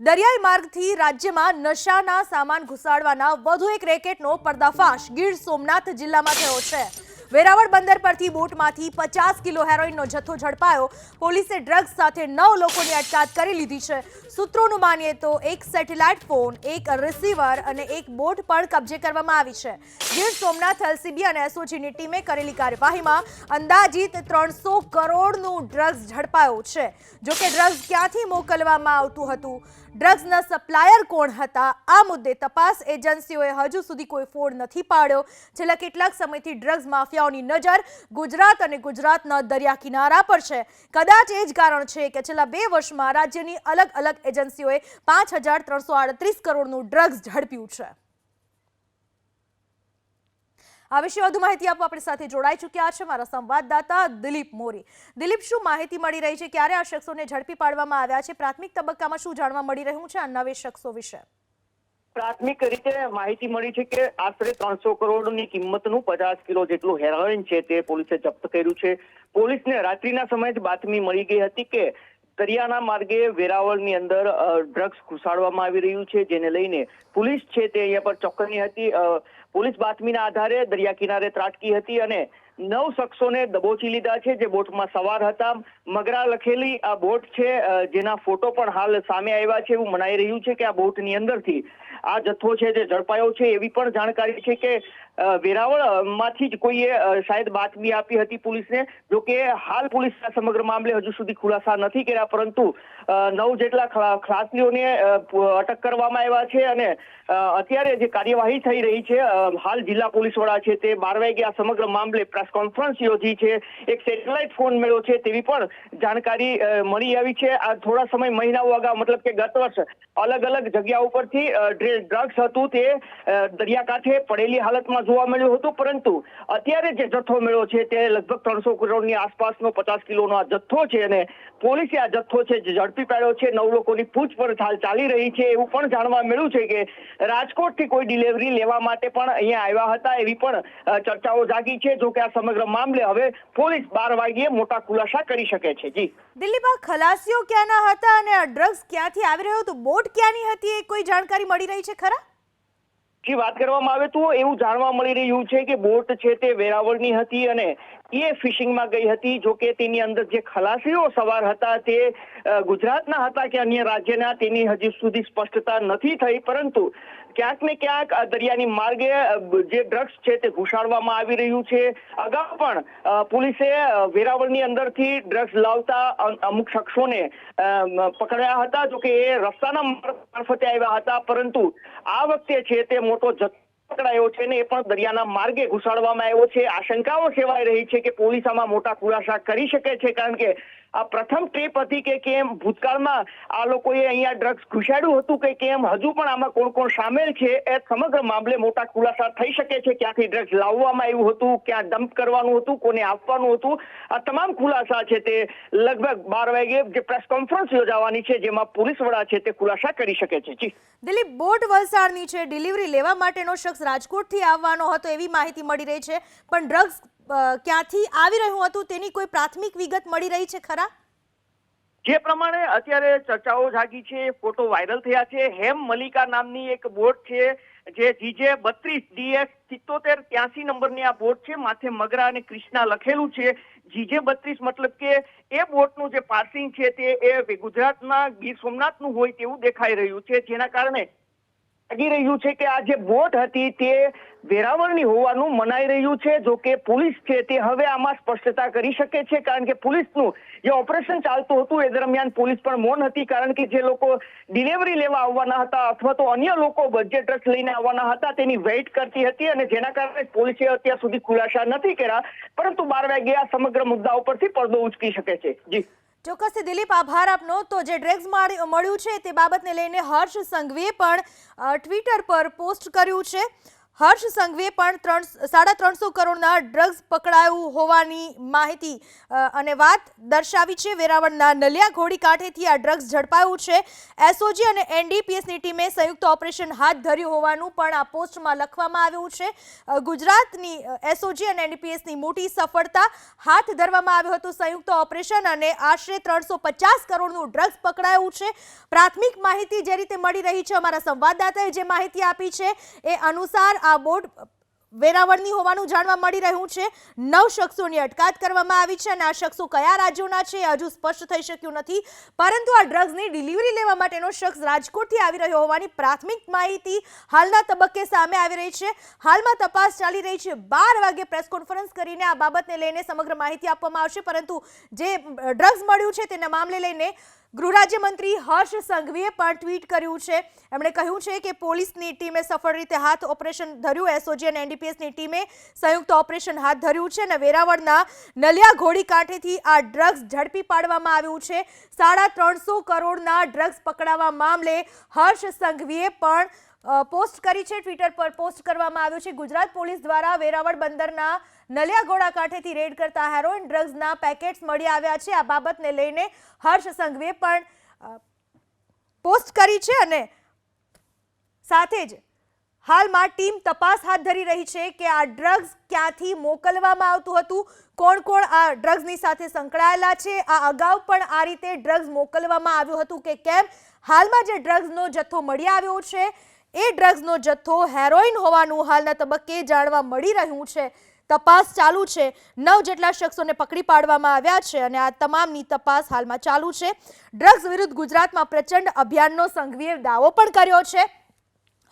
દરિયાઈ માર્ગથી રાજ્યમાં નશાના સામાન ઘુસાડવાના વધુ એક રેકેટનો પર્દાફાશ ગીર સોમનાથ જિલ્લામાં થયો છે. વેરાવળ બંદર પરથી બોટમાંથી પચાસ કિલો હેરોઇનનો જથ્થો ઝડપાયો. પોલીસે ડ્રગ્સ સાથે નવ લોકોની અટકાયત કરી લીધી છે. સૂત્રોનું માનીએ તો એક સેટેલાઇટ ફોન, એક રિસીવર અને એક બોટ પણ કબજે કરવામાં આવી છે. ગીર સોમનાથ એલસીબી અને એસઓજીની ટીમે કરેલી કાર્યવાહીમાં અંદાજિત ત્રણસો કરોડનું ડ્રગ્સ ઝડપાયું છે. જોકે ડ્રગ્સ ક્યાંથી મોકલવામાં આવતું હતું? ડ્રગ્સના સપ્લાયર કોણ હતા? આ મુદ્દે તપાસ એજન્સીઓએ હજુ સુધી કોઈ ફોડ નથી પાડ્યો. છેલ્લા કેટલાક સમયથી ડ્રગ્સ માફિયાઓની નજર ગુજરાત અને ગુજરાતના દરિયા કિનારા પર છે. કદાચ એ જ કારણ છે કે છેલ્લા બે વર્ષમાં રાજ્યની અલગ અલગ એજન્સીઓએ પાંચ હજાર ત્રણસો આડત્રીસ કરોડનું ડ્રગ્સ ઝડપ્યું છે. આ વિશે વધુ માહિતી આપવા આપણી સાથે જોડાઈ ચૂક્યા છે મારા સંવાદદાતા દિલીપ મોરી. દિલીપ, શું માહિતી મળી રહી છે? ક્યારે આ શખ્સોને ઝડપી પાડવામાં આવ્યા છે? પ્રાથમિક તબક્કામાં શું જાણવા મળી રહ્યું છે આ નવે શખ્સો વિશે? પ્રાથમિક રીતે માહિતી મળી છે કે આશરે ત્રણસો કરોડની કિંમતનું પચાસ કિલો જેટલું હેરોઇન છે તે પોલીસે જપ્ત કર્યું છે. પોલીસને રાત્રિના સમયે જ બાતમી મળી ગઈ હતી કે દરિયાના માર્ગે વેરાવળની અંદર ડ્રગ્સ ઘુસાડવામાં આવી રહ્યું છે, જેને લઈને પોલીસ છે તે અહીંયા પર ચોક્કસની હતી. પોલીસ બાતમીના આધારે દરિયા કિનારે ત્રાટકી હતી અને નવ શખ્સોને દબોચી લીધા છે, જે બોટમાં સવાર હતા. મગરા લખેલી આ બોટ છે જેના ફોટો પણ હાલ સામે આવ્યા છે, એવું મનાઈ રહ્યું છે કે આ બોટની અંદરથી આ જથ્થો છે જે ઝડપાયો છે એવી પણ જાણકારી છે કે વેરાવળમાંથી વેરાવળમાંથી જ કોઈએ શાયદ બાતમી આપી હતી પોલીસને જો કે હાલ પોલીસ આ સમગ્ર મામલે હજુ સુધી ખુલાસા નથી કર્યા પરંતુ નવ જેટલા ખલાસીઓને અટક કરવામાં આવ્યા છે અને અત્યારે જે કાર્યવાહી થઈ રહી છે હાલ જિલ્લા પોલીસ વડા છે તે બાર વાગે આ સમગ્ર મામલે પ્રેસ કોન્ફરન્સ યોજી છે એક સેટેલાઇટ ફોન મેળ્યો છે તેવી પણ જાણકારી મળી આવી છે. આ થોડા સમય મહિનાઓ અગાઉ મતલબ કે ગત વર્ષ અલગ અલગ જગ્યા ઉપરથી અ, ડ્રે- ડ્રગ્સ હતું તે દરિયાકાંઠે પડેલી હાલતમાં જોવા મળ્યું હતું. પરંતુ અત્યારે જે જથ્થો મળ્યો છે તે લગભગ ત્રણસો કરોડની આસપાસનો પચાસ કિલોનો આ જથ્થો છે અને પોલીસે આ જથ્થો છે જે ઝડપી પાડ્યો છે. નવ લોકોની પૂછપરછ હાલ ચાલી રહી છે. એવું પણ જાણવા મળ્યું છે કે રાજકોટથી કોઈ ડિલિવરી લેવા માટે પણ અહીંયા આવ્યા હતા એવી પણ ચર્ચાઓ જાગી છે. જો કે આ સમગ્ર મામલે હવે પોલીસ બાર વાગ્યે મોટા ખુલાસા કરી શકે છે. જી. દિલ્હીમાં ખલાસીઓ ક્યાંના હતા અને ડ્રગ્સ ક્યાંથી આવી રહ્યો હતો? બોટ ક્યાંની હતી એ કોઈ જાણકારી મળી રહી છે ખરા? જે વાત કરવામાં આવે તો એવું જાણવા મળી રહ્યું છે કે બોટ છે તે વેરાવળની હતી અને એ ફિશિંગમાં ગઈ હતી, જો કે તેની અંદર જે ખલાસીઓ સવાર હતા તે ગુજરાતના હતા કે અન્ય રાજ્યના, તેની હજી સુધી સ્પષ્ટતા નથી થઈ, પરંતુ ક્યાંક ને ક્યાંક દરિયાની માર્ગે જે ડ્રગ્સ છે તે ઘુસાડવામાં આવી રહ્યું છે. અગાઉ પણ પોલીસે વેરાવળની અંદરથી ડ્રગ્સ લાવતા અમુક શખ્સોને પકડ્યા હતા. જો કે એ રસ્તાના મારફતે આવ્યા હતા. પરંતુ આ વખતે છે તે મોટો જથ્થો પકડાયો છે ને એ પણ દરિયાના માર્ગે ઘુસાડવામાં આવ્યો છે. આશંકાઓ સેવાઈ રહી છે કે પોલીસ આમાં મોટા ખુલાસા કરી શકે છે. કારણ કે આ પ્રથમ ટ્રીપ હતી કે કેમ? ભૂતકાળમાં આ લોકોએ અહીંયા ડ્રગ્સ ઘુસાડ્યું હતું કે કેમ? હજુ પણ આમાં કોણ કોણ સામેલ છે એ સમગ્ર મામલે મોટા ખુલાસા થઈ શકે છે. ક્યાંથી ડ્રગ્સ લાવવામાં આવ્યું હતું, ક્યાં ડમ્પ કરવાનું હતું, કોને આપવાનું હતું? આ તમામ ખુલાસા છે તે લગભગ બાર વાગે જે પ્રેસ કોન્ફરન્સ યોજાવાની છે, જેમાં પોલીસ વડા છે તે ખુલાસા કરી શકે છે. જી. દિલીપ, બોટ વલસાડની છે. ડિલિવરી લેવા માટેનો શખ્સ રાજકોટથી આવવાનો હતો, એવી માહિતી મળી રહી છે. પણ ડ્રગ્સ ક્યાંથી આવી રહ્યું હતું? તેની કોઈ પ્રાથમિક વિગત મળી રહી છે ખરા? જે પ્રમાણે અત્યારે ચર્ચાઓ જાગી છે, ફોટો વાયરલ થયા છે. હેમ મલિકા નામની એક બોટ છે, જે જીજે બત્રીસ ડીએસ સિત્તોતેર ત્યાસી નંબરની આ બોટ છે. માથે મગરા અને કૃષ્ણા લખેલું છે. જીજે બત્રીસ મતલબ કે એ બોટનું જે પાર્સિંગ છે તે એ ગુજરાતના ગીર સોમનાથનું હોય તેવું દેખાઈ રહ્યું છે. જેના કારણે લાગી રહ્યું છે કે આ જે બોટ હતી તે વેરાવળની હોવાનું મનાઈ રહ્યું છે, જો કે પોલીસ છે તે હવે આમાં સ્પષ્ટતા કરી શકે છે, કારણ કે પોલીસનું જે ઓપરેશન ચાલતું હતું એ દરમિયાન પોલીસ પણ મૌન હતી, કારણ કે જે લોકો ડિલિવરી લેવા આવવાના હતા અથવા તો અન્ય લોકો બજેટ ડ્રગ્સ લઈને આવવાના હતા તેની વેઇટ કરતી હતી અને જેના કારણે પોલીસે અત્યાર સુધી ખુલાસા નથી કર્યા, પરંતુ બાર વાગે આ સમગ્ર મુદ્દા ઉપરથી પડદો ઉચકી શકે છે. જી. ચોક્કસથી દિલીપ, આભાર આપનો. તો જે ડ્રેગ્સ મળ્યું છે તે બાબતને લઈને હર્ષ સંઘવીએ પણ ટ્વિટર પર પોસ્ટ કર્યું છે. હર્ષ સંઘવીએ પણ ત્રણ સાડા ત્રણસો કરોડના ડ્રગ્સ પકડાયું હોવાની માહિતી અને વાત દર્શાવી છે વેરાવળના નલિયા ઘોડી કાંઠેથી આ ડ્રગ્સ ઝડપાયું છે. એસઓજી અને એનડીપીએસની ટીમે સંયુક્ત ઓપરેશન હાથ ધર્યું હોવાનું પણ આ પોસ્ટમાં લખવામાં આવ્યું છે. ગુજરાતની એસઓજી અને એનડીપીએસની મોટી સફળતા હાથ ધરવામાં આવ્યું હતું. સંયુક્ત ઓપરેશન અને આશરે ત્રણસો પચાસ કરોડનું ડ્રગ્સ પકડાયું છે. પ્રાથમિક માહિતી જે રીતે મળી રહી છે અમારા સંવાદદાતાએ જે માહિતી આપી છે, એ અનુસાર આ બોટ વેરાવળની હોવાનું જાણવા મળી રહ્યું છે. નવ શખ્સોની અટકાયત કરવામાં આવી છે અને આ શખ્સો કયા રાજ્યોના છે હજુ સ્પષ્ટ થઈ શક્યું નથી. પરંતુ આ ડ્રગ્સની ડિલિવરી લેવા માટેનો શખ્સ રાજકોટથી આવી રહ્યો હોવાની પ્રાથમિક માહિતી હાલના તબક્કે સામે આવી રહી છે. હાલમાં તપાસ ચાલી રહી છે. બાર વાગે પ્રેસ કોન્ફરન્સ કરીને આ બાબતને લઈને સમગ્ર માહિતી આપવામાં આવશે. પરંતુ જે ડ્રગ્સ મળ્યું છે તેના મામલે લઈને ગૃહ રાજ્યમંત્રી હર્ષ સંઘવીએ પણ ટ્વીટ કર્યું છે. એમણે કહ્યું છે કે પોલીસની ટીમે સફળ રીતે હાથ ઓપરેશન ધર્યું. એસઓજી અને એનડીપીએસની ટીમે સંયુક્ત ઓપરેશન હાથ ધર્યું છે અને વેરાવળના નલિયા ઘોડી કાંઠેથી આ ડ્રગ્સ ઝડપી પાડવામાં આવ્યું છે. સાડા ત્રણસો કરોડના ડ્રગ્સ પકડાવા મામલે હર્ષ સંઘવીએ પણ પોસ્ટ કરી છે, ટ્વિટર પર પોસ્ટ કરવામાં આવ્યું છે. ગુજરાત પોલીસ દ્વારા વેરાવળ બંદરના નલિયાગોડા કાંઠેથી રેડ કરતા હેરોઇન ડ્રગ્સના પેકેટ્સ મળી આવ્યા છે. આ બાબતને લઈને હર્ષ સંઘવીએ પણ પોસ્ટ કરી છે અને સાથે જ હાલમાં ટીમ તપાસ હાથ ધરી રહી છે કે આ ડ્રગ્સ ક્યાંથી મોકલવામાં આવતું હતું કોણ કોણ આ ડ્રગ્સની સાથે સંકળાયેલા છે, આ અગાઉ પણ આ રીતે ડ્રગ્સ મોકલવામાં આવ્યું હતું કે કેમ? હાલમાં જે ડ્રગ્સનો જથ્થો મળી આવ્યો છે એ ડ્રગ્સનો જથ્થો હેરોઇન હોવાનું હાલના તબક્કે જાણવા મળી રહ્યું છે. તપાસ ચાલુ છે. નવ જેટલા શખ્સોને પકડી પાડવામાં આવ્યા છે અને આ તમામની તપાસ હાલમાં ચાલુ છે. ડ્રગ્સ વિરુદ્ધ ગુજરાતમાં પ્રચંડ અભિયાનનો સંઘવીએ દાવો પણ કર્યો છે.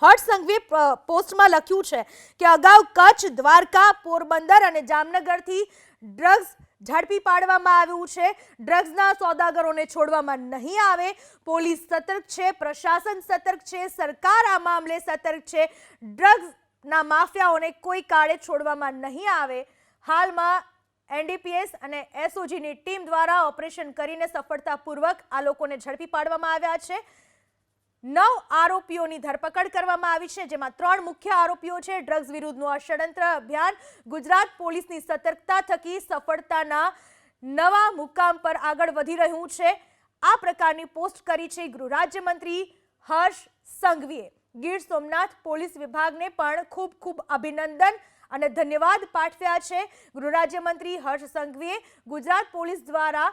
હર્ષ સંઘવીએ પોસ્ટમાં લખ્યું છે કે અગાઉ કચ્છ, દ્વારકા, પોરબંદર અને જામનગરથી ડ્રગ્સ ઝડપી પાડવામાં આવ્યું છે. ડ્રગ્સના સોદાગરોને છોડવામાં નહીં આવે. પોલીસ સતર્ક છે, પ્રશાસન સતર્ક છે, સરકાર આ મામલે સતર્ક છે. ડ્રગ્સના માફિયાઓને કોઈ કાળે છોડવામાં નહીં આવે. હાલમાં એનડીપીએસ અને એસઓજીની ટીમ દ્વારા ઓપરેશન કરીને સફળતાપૂર્વક આ લોકોને ઝડપી પાડવામાં આવ્યા છે. નવ આરોપીઓની ધરપકડ કરવામાં આવી છે, જેમાં ત્રણ મુખ્ય આરોપીઓ છે. ડ્રગ્સ વિરુદ્ધનું આ ષડયંત્ર અભિયાન ગુજરાત પોલીસની સતર્કતા થકી સફળતાના નવા મુકામ પર આગળ વધી રહ્યું છે. આ પ્રકારની પોસ્ટ કરી છે ગૃહ રાજ્યમંત્રી હર્ષ સંઘવીએ. ગીર સોમનાથ પોલીસ વિભાગને પણ ખૂબ ખૂબ અભિનંદન અને ધન્યવાદ પાઠવ્યા છે. ગૃહ રાજ્યમંત્રી હર્ષ સંઘવીએ ગુજરાત પોલીસ દ્વારા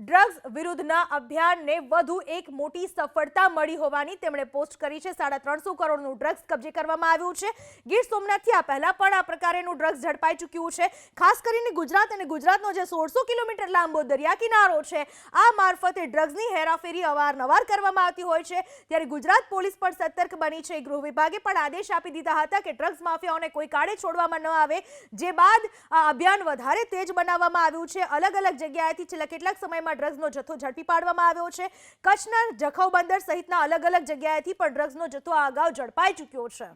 ડ્રગ્સ વિરુદ્ધના અભિયાનને વધુ એક મોટી સફળતા મળી હોવાની તેમણે પોસ્ટ કરી છે. સાડા ત્રણસો કરોડનું ડ્રગ્સ કબજે કરવામાં આવ્યું છે. ગીર સોમનાથથી આ પહેલાં પણ આ પ્રકારેનું ડ્રગ્સ ઝડપાઈ ચૂક્યું છે. ખાસ કરીને ગુજરાત અને ગુજરાતનો જે સોળસો કિલોમીટર લાંબો દરિયા કિનારો છે, આ મારફતે ડ્રગ્સની હેરાફેરી અવારનવાર કરવામાં આવતી હોય છે. ત્યારે ગુજરાત પોલીસ પણ સતર્ક બની છે. ગૃહ વિભાગે પણ આદેશ આપી દીધા હતા કે ડ્રગ્સ માફિયાઓને કોઈ કાળે છોડવામાં ન આવે. જે બાદ આ અભિયાન વધારે તેજ બનાવવામાં આવ્યું છે. અલગ અલગ જગ્યાએથી છેલ્લા કેટલાક સમયમાં ડ્રગ્સનો જથ્થો ઝડપી પાડવામાં આવ્યો છે. કચ્છના જખૌ બંદર સહિતના અલગ અલગ જગ્યાએથી પણ ડ્રગ્સનો જથ્થો અગાઉ ઝડપાઈ ચૂક્યો છે.